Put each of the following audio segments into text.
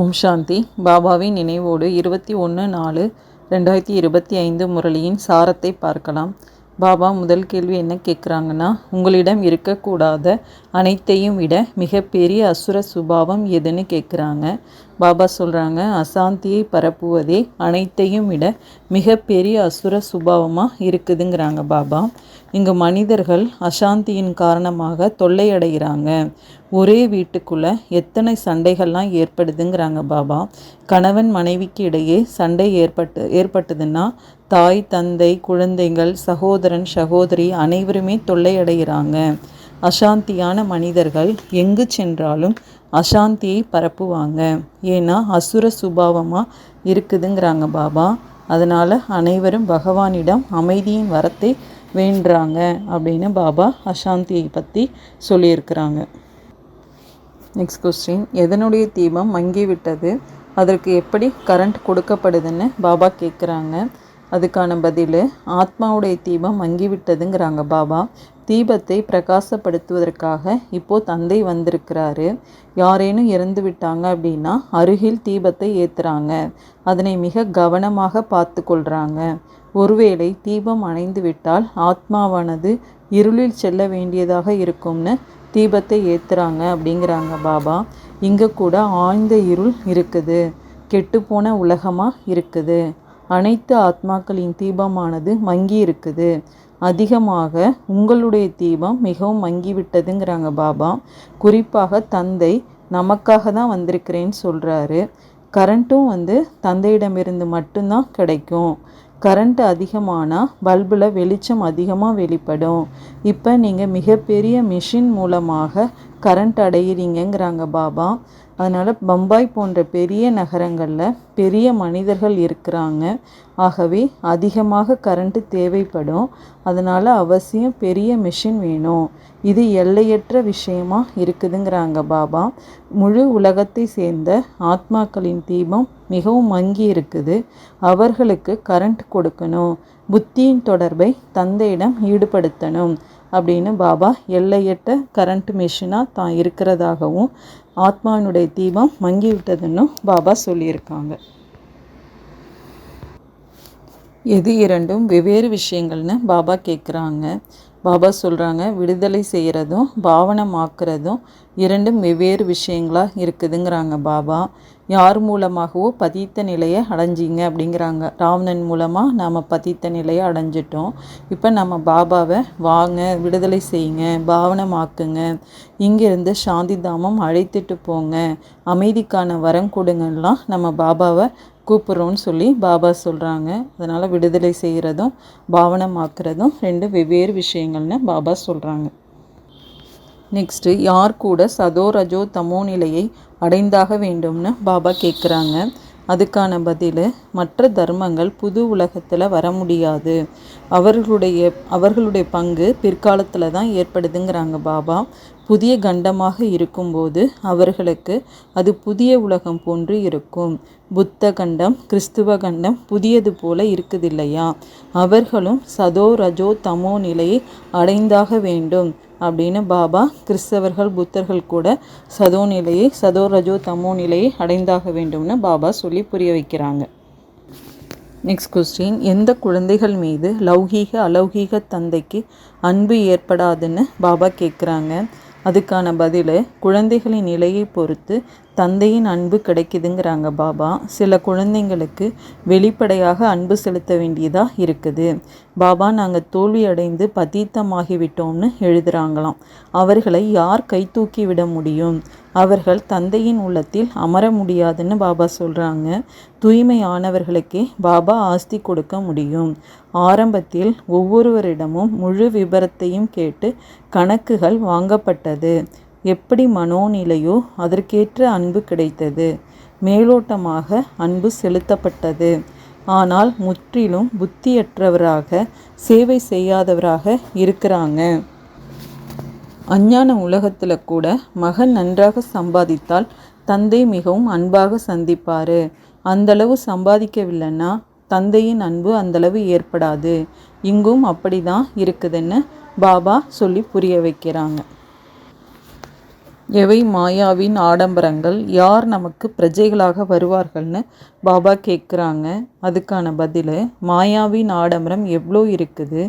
ஓம் சாந்தி. பாபாவின் நினைவோடு இருபத்தி ஒன்று நாலு ரெண்டாயிரத்தி இருபத்தி ஐந்து முரளியின் சாரத்தை பார்க்கலாம். பாபா முதல் கேள்வி என்ன கேட்குறாங்கன்னா உங்களிடம் இருக்கக்கூடாத அனைத்தையும் விட மிகப்பெரிய அசுர சுபாவம் எதுன்னு கேட்குறாங்க. பாபா சொல்கிறாங்க அசாந்தியை பரப்புவதே அனைத்தையும் விட மிகப்பெரிய அசுர சுபாவமாக இருக்குதுங்கிறாங்க பாபா. இங்கு மனிதர்கள் அசாந்தியின் காரணமாக தொல்லையடைகிறாங்க. ஒரே வீட்டுக்குள்ளே எத்தனை சண்டைகள்லாம் ஏற்படுதுங்கிறாங்க பாபா. கணவன் மனைவிக்கு இடையே சண்டை ஏற்பட்டு ஏற்பட்டதுன்னா தாய் தந்தை குழந்தைகள் சகோதரன் சகோதரி அனைவருமே தொல்லையடைகிறாங்க. அசாந்தியான மனிதர்கள் எங்கு சென்றாலும் அசாந்தியை பரப்புவாங்க. ஏன்னா அசுர சுபாவமாக இருக்குதுங்கிறாங்க பாபா. அதனால் அனைவரும் பகவானிடம் அமைதியின் வரத்தை வேண்டுறாங்க அப்படின்னு பாபா அசாந்தியை பற்றி சொல்லியிருக்கிறாங்க. நெக்ஸ்ட் கொஸ்டின் எதனுடைய தீபம் மங்கி விட்டது அதற்கு எப்படி கரண்ட் கொடுக்கப்படுதுன்னு பாபா கேட்குறாங்க அதுக்கான பதில் ஆத்மாவுடைய தீபம் மங்கிவிட்டதுங்கிறாங்க பாபா. தீபத்தை பிரகாசப்படுத்துவதற்காக இப்போது தந்தை வந்திருக்கிறாரு. யாரேனும் இறந்து விட்டாங்க அப்படின்னா அருகில் தீபத்தை ஏற்றுறாங்க அதனை மிக கவனமாக பார்த்து கொள்கிறாங்க ஒருவேளை தீபம் அணைந்து விட்டால் ஆத்மாவானது இருளில் செல்ல வேண்டியதாக இருக்கும்னு தீபத்தை ஏற்றுறாங்க அப்படிங்கிறாங்க பாபா. இங்கே கூட ஆழ்ந்த இருள் இருக்குது. கெட்டுப்போன உலகமாக இருக்குது. அனைத்து ஆத்மாக்களின் தீபமானது மங்கி இருக்குது அதிகமாக உங்களுடைய தீபம் மிகவும் மங்கிவிட்டதுங்கிறாங்க பாபா. குறிப்பாக தந்தை நமக்காக தான் வந்திருக்கிறேன்னு சொல்கிறாரு கரண்ட்டும் வந்து தந்தையிடமிருந்து மட்டும்தான் கிடைக்கும். கரண்ட் அதிகமானால் பல்பில் வெளிச்சம் அதிகமாக வெளிப்படும். இப்போ நீங்கள் மிகப்பெரிய மிஷின் மூலமாக கரண்ட் அடையிறீங்கங்கிறாங்க பாபா. அதனால் பம்பாய் போன்ற பெரிய நகரங்களில் பெரிய மனிதர்கள் இருக்கிறாங்க. ஆகவே அதிகமாக கரண்ட்டு தேவைப்படும். அதனால் அவசியம் பெரிய மிஷின் வேணும். இது எல்லையற்ற விஷயமா இருக்குதுங்கிறாங்க பாபா. முழு உலகத்தை சேர்ந்த ஆத்மாக்களின் தீபம் மிகவும் மங்கி இருக்குது. அவர்களுக்கு கரண்ட் கொடுக்கணும். புத்தியின் தொடர்பை தந்தையிடம் ஈடுபடுத்தணும். அப்படின்னு பாபா எல்லையற்ற கரண்ட் மிஷினாக தான் இருக்கிறதாகவும் ஆத்மாவினுடைய தீபம் மங்கி விட்டதுன்னு பாபா சொல்லியிருக்காங்க. எது இரண்டும் வெவ்வேறு விஷயங்கள்னு பாபா கேட்குறாங்க பாபா சொல்கிறாங்க விடுதலை செய்கிறதும் பாவனமாக்குறதும் இரண்டும் வெவ்வேறு விஷயங்களாக இருக்குதுங்கிறாங்க பாபா. யார் மூலமாகவோ பதித்த நிலையை அடைஞ்சிங்க அப்படிங்கிறாங்க. ராவணன் மூலமாக நாம் பதித்த நிலையை அடைஞ்சிட்டோம். இப்போ நம்ம பாபாவை வாங்க விடுதலை செய்யுங்க பாவனமாக்குங்க. இங்கேருந்து சாந்தி தாமம் அழைத்துட்டு போங்க. அமைதிக்கான வரம் கொடுங்கலாம் நம்ம பாபாவை கூப்பிட்றோன்னு சொல்லி பாபா சொல்கிறாங்க அதனால் விடுதலை செய்கிறதும் பாவனமாக்குறதும் ரெண்டு வெவ்வேறு விஷயங்கள்னு பாபா சொல்கிறாங்க நெக்ஸ்ட்டு யார் கூட சதோ ரஜோ தமோ நிலையை அடைந்தாக வேண்டும்னு பாபா கேட்குறாங்க அதுக்கான பதில் மற்ற தர்மங்கள் புது உலகத்தில் வர முடியாது. அவர்களுடைய அவர்களுடைய பங்கு பிற்காலத்தில் தான் ஏற்படுதுங்கிறாங்க பாபா. புதிய கண்டமாக இருக்கும்போது அவர்களுக்கு அது புதிய உலகம் போன்று இருக்கும். புத்த கண்டம் கிறிஸ்துவ கண்டம் புதியது போல இருக்குது இல்லையா அவர்களும் சதோ ரஜோ தமோ நிலையை அடைந்தாக வேண்டும். அப்படின்னு பாபா கிறிஸ்தவர்கள் புத்தர்கள் கூட சதோ நிலையை சதோ ரஜோ தமோ நிலையை அடைந்தாக வேண்டும்னு பாபா சொல்லி புரிய வைக்கிறாங்க. நெக்ஸ்ட் கொஸ்டின் எந்த குழந்தைகள் மீது லௌகீக அலௌகீக தந்தைக்கு அன்பு ஏற்படாதுன்னு பாபா கேட்குறாங்க அதுக்கான பதில் குழந்தைகளின் நிலையை பொறுத்து தந்தையின் அன்பு கிடைக்குதுங்கிறாங்க பாபா. சில குழந்தைங்களுக்கு வெளிப்படையாக அன்பு செலுத்த வேண்டியதாக இருக்குது. பாபா நாங்கள் தோல்வி அடைந்து பதீத்தமாகிவிட்டோம்னு எழுதுகிறாங்களாம் அவர்களை யார் கை தூக்கி விட முடியும்? அவர்கள் தந்தையின் உள்ளத்தில் அமர முடியாதுன்னு பாபா சொல்கிறாங்க தூய்மையானவர்களுக்கே பாபா ஆஸ்தி கொடுக்க முடியும். ஆரம்பத்தில் ஒவ்வொருவரிடமும் முழு விபரத்தையும் கேட்டு கணக்குகள் வாங்கப்பட்டது. எப்படி மனோநிலையோ அதற்கேற்ற அன்பு கிடைத்தது. மேலோட்டமாக அன்பு செலுத்தப்பட்டது. ஆனால் முற்றிலும் புத்தியற்றவராக சேவை செய்யாதவராக இருக்கிறாங்க. அஞ்ஞான உலகத்தில் கூட மகன் நன்றாக சம்பாதித்தால் தந்தை மிகவும் அன்பாக சந்திப்பார். அந்தளவு சம்பாதிக்கவில்லைன்னா தந்தையின் அன்பு அந்தளவு ஏற்படாது. இங்கும் அப்படி தான் இருக்குதுன்னு பாபா சொல்லி புரிய வைக்கிறாங்க. எவை மாயாவின் ஆடம்பரங்கள்? யார் நமக்கு பிரஜைகளாக வருவார்கள்னு பாபா கேட்குறாங்க அதுக்கான பதில் மாயாவின் ஆடம்பரம் எவ்வளோ இருக்குது?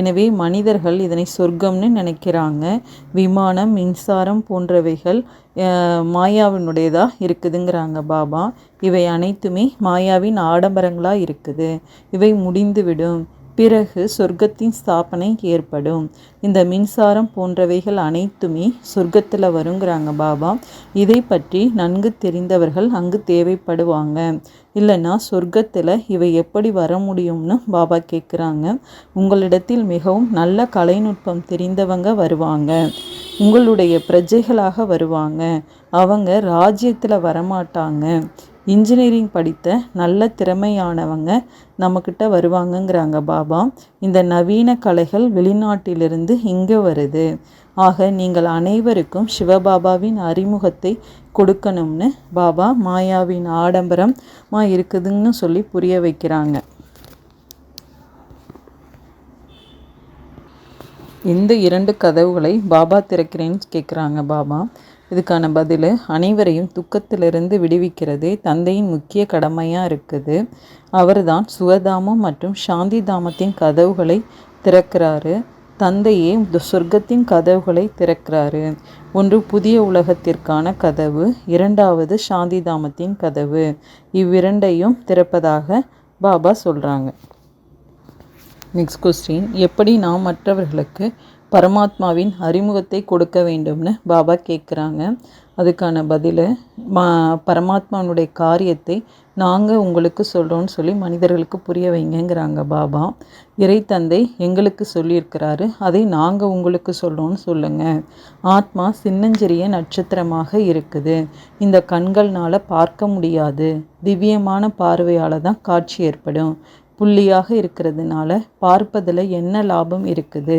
எனவே மனிதர்கள் இதனை சொர்க்கம்னு நினைக்கிறாங்க. விமானம் மின்சாரம் போன்றவைகள் மாயாவினுடையதாக இருக்குதுங்கிறாங்க பாபா. இவை அனைத்துமே மாயாவின் ஆடம்பரங்களாக இருக்குது. இவை முடிந்துவிடும். பிறகு சொர்க்கத்தின் ஸ்தாபனை ஏற்படும். இந்த மின்சாரம் போன்றவைகள் அனைத்துமே சொர்க்கத்தில் வருங்கிறாங்க பாபா. இதை பற்றி நன்கு தெரிந்தவர்கள் அங்கு தேவைப்படுவாங்க. இல்லைன்னா சொர்க்கத்தில் இவை எப்படி வர முடியும்னு பாபா கேட்குறாங்க உங்களிடத்தில் மிகவும் நல்ல கலைநுட்பம் தெரிந்தவங்க வருவாங்க. உங்களுடைய பிரஜைகளாக வருவாங்க. அவங்க ராஜ்யத்தில் வரமாட்டாங்க. இன்ஜினியரிங் படித்த நல்ல திறமையானவங்க நம்மக்கிட்ட வருவாங்கங்கிறாங்க பாபா. இந்த நவீன கலைகள் வெளிநாட்டிலிருந்து இங்கே வருது. ஆக நீங்கள் அனைவருக்கும் சிவபாபாவின் அறிமுகத்தை கொடுக்கணும்னு பாபா மாயாவின் ஆடம்பரமாக இருக்குதுன்னு சொல்லி புரிய வைக்கிறாங்க. இந்த இரண்டு கதவுகளை பாபா திறக்கிறேன்னு கேட்குறாங்க பாபா. இதுக்கான பதில் அனைவரையும் துக்கத்திலிருந்து விடுவிக்கிறதே தந்தையின் முக்கிய கடமையாக இருக்குது. அவர் தான் சுகதாமம் மற்றும் சாந்தி தாமத்தின் கதவுகளை திறக்கிறாரு. தந்தையே சொர்க்கத்தின் கதவுகளை திறக்கிறாரு. ஒன்று புதிய உலகத்திற்கான கதவு இரண்டாவது சாந்தி தாமத்தின் கதவு. இவ்விரண்டையும் திறப்பதாக பாபா சொல்கிறாங்க நெக்ஸ்ட் கொஸ்டின் எப்படி நாம் மற்றவர்களுக்கு பரமாத்மாவின் அறிமுகத்தை கொடுக்க வேண்டும்னு பாபா கேட்குறாங்க அதுக்கான பதிலை மா பரமாத்மானுடைய காரியத்தை நாங்கள் உங்களுக்கு சொல்கிறோன்னு சொல்லி மனிதர்களுக்கு புரிய வைங்கங்கிறாங்க பாபா. இறைத்தந்தை எங்களுக்கு சொல்லியிருக்கிறாரு அதை நாங்கள் உங்களுக்கு சொல்கிறோன்னு சொல்லுங்கள் ஆத்மா சின்னஞ்சிறிய நட்சத்திரமாக இருக்குது. இந்த கண்கள்னால் பார்க்க முடியாது. திவ்யமான பார்வையால் தான் காட்சி ஏற்படும். புள்ளியாக இருக்கிறதுனால பார்ப்பதில் என்ன லாபம் இருக்குது?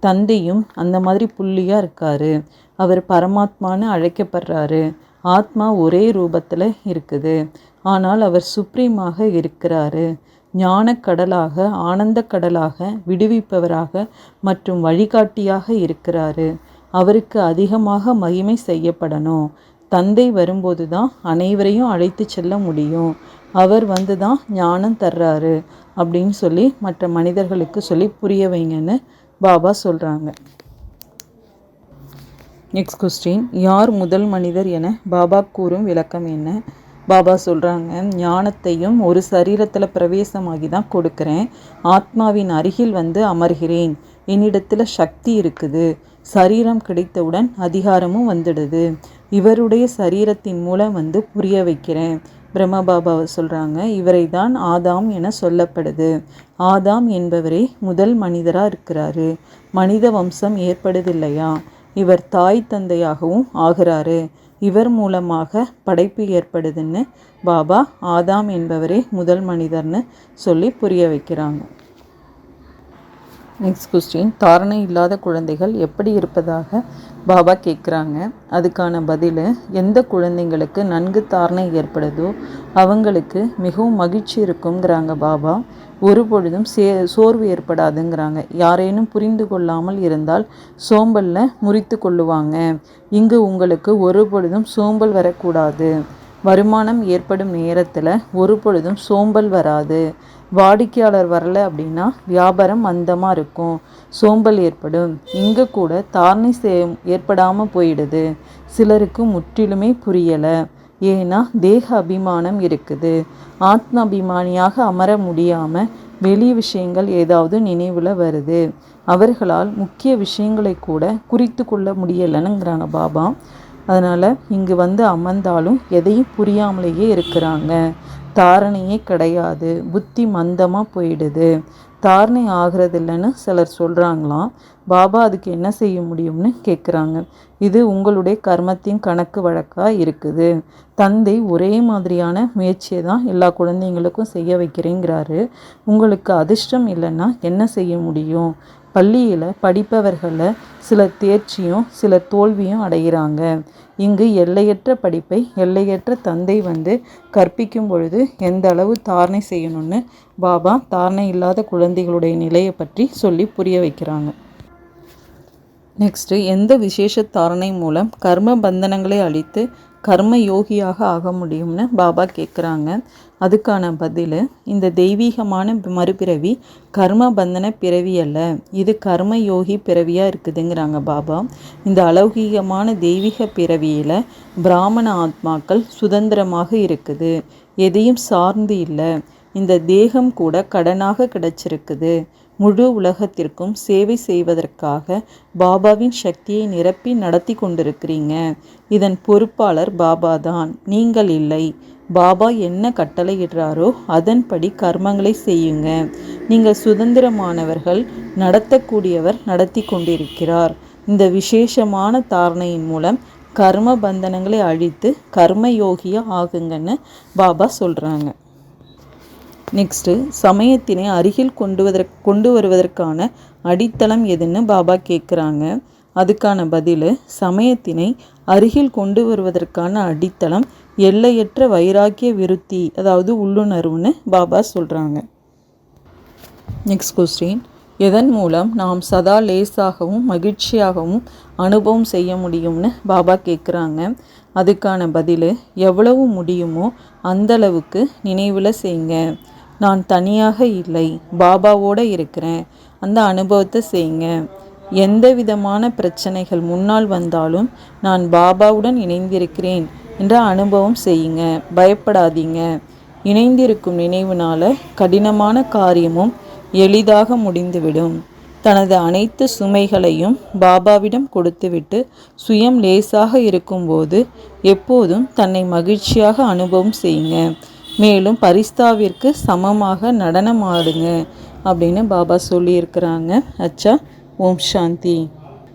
தந்தையும் அந்த மாதிரி புள்ளியாக இருக்கார். அவர் பரமாத்மான்னு அழைக்கப்படுறாரு. ஆத்மா ஒரே ரூபத்தில் இருக்குது. ஆனால் அவர் சுப்ரீமாக இருக்கிறாரு. ஞான கடலாக ஆனந்த கடலாக விடுவிப்பவராக மற்றும் வழிகாட்டியாக இருக்கிறாரு. அவருக்கு அதிகமாக மகிமை செய்யப்படணும். தந்தை வரும்போது தான் அனைவரையும் அழைத்து செல்ல முடியும். அவர் வந்து தான் ஞானம் தர்றாரு அப்படின்னு சொல்லி மற்ற மனிதர்களுக்கு சொல்லி புரிய வைங்கன்னு பாபா சொல்கிறாங்க நெக்ஸ்ட் கொஸ்டின் யார் முதல் மனிதர் என பாபா கூறும் விளக்கம் என்ன? பாபா சொல்கிறாங்க ஞானத்தையும் ஒரு சரீரத்தில் பிரவேசமாகி தான் கொடுக்குறேன். ஆத்மாவின் அருகில் வந்து அமர்கிறேன். என்னிடத்தில் சக்தி இருக்குது. சரீரம் கிடைத்தவுடன் அதிகாரமும் வந்துடுது. இவருடைய சரீரத்தின் மூலம் வந்து புரிய வைக்கிறேன். பிரம்மபாபாவை சொல்கிறாங்க இவரை தான் ஆதாம் என சொல்லப்படுது. ஆதாம் என்பவரே முதல் மனிதராக இருக்கிறாரு. மனித வம்சம் ஏற்படுதில்லையா? இவர் தாய் தந்தையாகவும் ஆகிறாரு. இவர் மூலமாக படைப்பு ஏற்படுதுன்னு பாபா ஆதாம் என்பவரே முதல் மனிதர்னு சொல்லி புரிய வைக்கிறாங்க. நெக்ஸ்ட் கொஸ்டின் தாரணை இல்லாத குழந்தைகள் எப்படி இருப்பதாக பாபா கேட்குறாங்க. அதுக்கான பதில் எந்த குழந்தைங்களுக்கு நன்கு தாரணை ஏற்படுதோ அவங்களுக்கு மிகவும் மகிழ்ச்சி இருக்குங்கிறாங்க பாபா. ஒரு பொழுதும் சே சோர்வு ஏற்படாதுங்கிறாங்க. யாரேனும் புரிந்து கொள்ளாமல் இருந்தால் சோம்பலில் முறித்து கொள்ளுவாங்க. இங்கு உங்களுக்கு ஒரு பொழுதும் சோம்பல் வரக்கூடாது. வருமானம் ஏற்படும் நேரத்தில் ஒரு பொழுதும் சோம்பல் வராது. வாடிக்கையாளர் வரல அப்படின்னா வியாபாரம் மந்தமாக இருக்கும். சோம்பல் ஏற்படும். இங்கே கூட தாரணை சே ஏற்படாமல் போயிடுது. சிலருக்கு முற்றிலுமே புரியலை. ஏன்னா தேக அபிமானம் இருக்குது. ஆத்மாபிமானியாக அமர முடியாமல் வெளி விஷயங்கள் ஏதாவது நினைவில் வருது. அவர்களால் முக்கிய விஷயங்களை கூட குறித்து கொள்ள முடியலைன்னுங்கிறாங்க பாபா. அதனால் இங்கு வந்து அமர்ந்தாலும் எதையும் புரியாமலேயே இருக்கிறாங்க. தாரணையே கிடையாது. புத்தி மந்தமாக போயிடுது. தாரணை ஆகிறதில்லன்னு சிலர் சொல்கிறாங்களாம் பாபா அதுக்கு என்ன செய்ய முடியும்னு கேட்குறாங்க இது உங்களுடைய கர்மத்தின் கணக்கு வழக்காக இருக்குது. தந்தை ஒரே மாதிரியான முயற்சியை தான் எல்லா குழந்தைங்களுக்கும் செய்ய வைக்கிறேங்கிறாரு. உங்களுக்கு அதிர்ஷ்டம் இல்லைன்னா என்ன செய்ய முடியும்? பள்ளியில் படிப்பவர்களில் சிலர் தேர்ச்சியும் சிலர் தோல்வியும் அடைகிறாங்க. இங்கு எல்லையற்ற படிப்பை எல்லையற்ற தந்தை வந்து கற்பிக்கும் பொழுது எந்த அளவு தாரணை செய்யணும்னு பாபா தாரணை இல்லாத குழந்தைகளுடைய நிலையை பற்றி சொல்லி புரிய வைக்கிறாங்க. நெக்ஸ்ட்டு எந்த விசேஷ தாரணை மூலம் கர்ம பந்தனங்களை அழித்து கர்ம யோகியாக ஆக முடியும்னு பாபா கேட்குறாங்க அதுக்கான பதில் இந்த தெய்வீகமான மறுபிறவி கர்ம பந்தன பிறவி அல்ல இது கர்ம யோகி பிறவியாக இருக்குதுங்கிறாங்க பாபா. இந்த அலௌகீகமான தெய்வீக பிறவியில் பிராமண ஆத்மாக்கள் சுதந்திரமாக இருக்குது எதையும் சார்ந்து இல்லை இந்த தேகம் கூட கடனாக கிடச்சிருக்குது முழு உலகத்திற்கும் சேவை செய்வதற்காக பாபாவின் சக்தியை நிரப்பி நடத்தி கொண்டிருக்கிறீங்க. இதன் பொறுப்பாளர் பாபா தான். நீங்கள் இல்லை. பாபா என்ன கட்டளையிடுறாரோ அதன்படி கர்மங்களை செய்யுங்க. நீங்கள் சுதந்திரமானவர்கள் நடத்தக்கூடியவர் நடத்தி கொண்டிருக்கிறார். இந்த விசேஷமான தாரணையின் மூலம் கர்ம பந்தனங்களை அழித்து கர்மயோகியாக ஆகுங்கன்னு பாபா சொல்கிறாங்க நெக்ஸ்ட்டு சமயத்தினை அருகில் கொண்டு வதற் கொண்டு வருவதற்கான அடித்தளம் எதுன்னு பாபா கேட்குறாங்க அதுக்கான பதில் சமயத்தினை அருகில் கொண்டு வருவதற்கான அடித்தளம் எல்லையற்ற வைராக்கிய விருத்தி அதாவது உள்ளுணர்வுன்னு பாபா சொல்கிறாங்க நெக்ஸ்ட் கொஸ்டின் எதன் மூலம் நாம் சதா லேசாகவும் மகிழ்ச்சியாகவும் அனுபவம் செய்ய முடியும்னு பாபா கேட்குறாங்க அதுக்கான பதில் எவ்வளவு முடியுமோ அந்தளவுக்கு நினைவில் செய்யுங்க நான் தனியாக இல்லை பாபாவோடு இருக்கிறேன். அந்த அனுபவத்தை செய்யுங்க. எந்த விதமான பிரச்சனைகள் முன்னால் வந்தாலும் நான் பாபாவுடன் இணைந்திருக்கிறேன் என்ற அனுபவம் செய்யுங்க. பயப்படாதீங்க. இணைந்திருக்கும் நினைவுனால கடினமான காரியமும் எளிதாக முடிந்துவிடும். தனது அனைத்து சுமைகளையும் பாபாவிடம் கொடுத்துவிட்டு சுயம் லேசாக இருக்கும்போது எப்போதும் தன்னை மகிழ்ச்சியாக அனுபவம் செய்யுங்க. மேலும் பரிஸ்தாவிற்கு சமமாக நடனம் ஆடுங்க அப்படின்னு பாபா சொல்லியிருக்கிறாங்க. அச்சா ஓம் சாந்தி.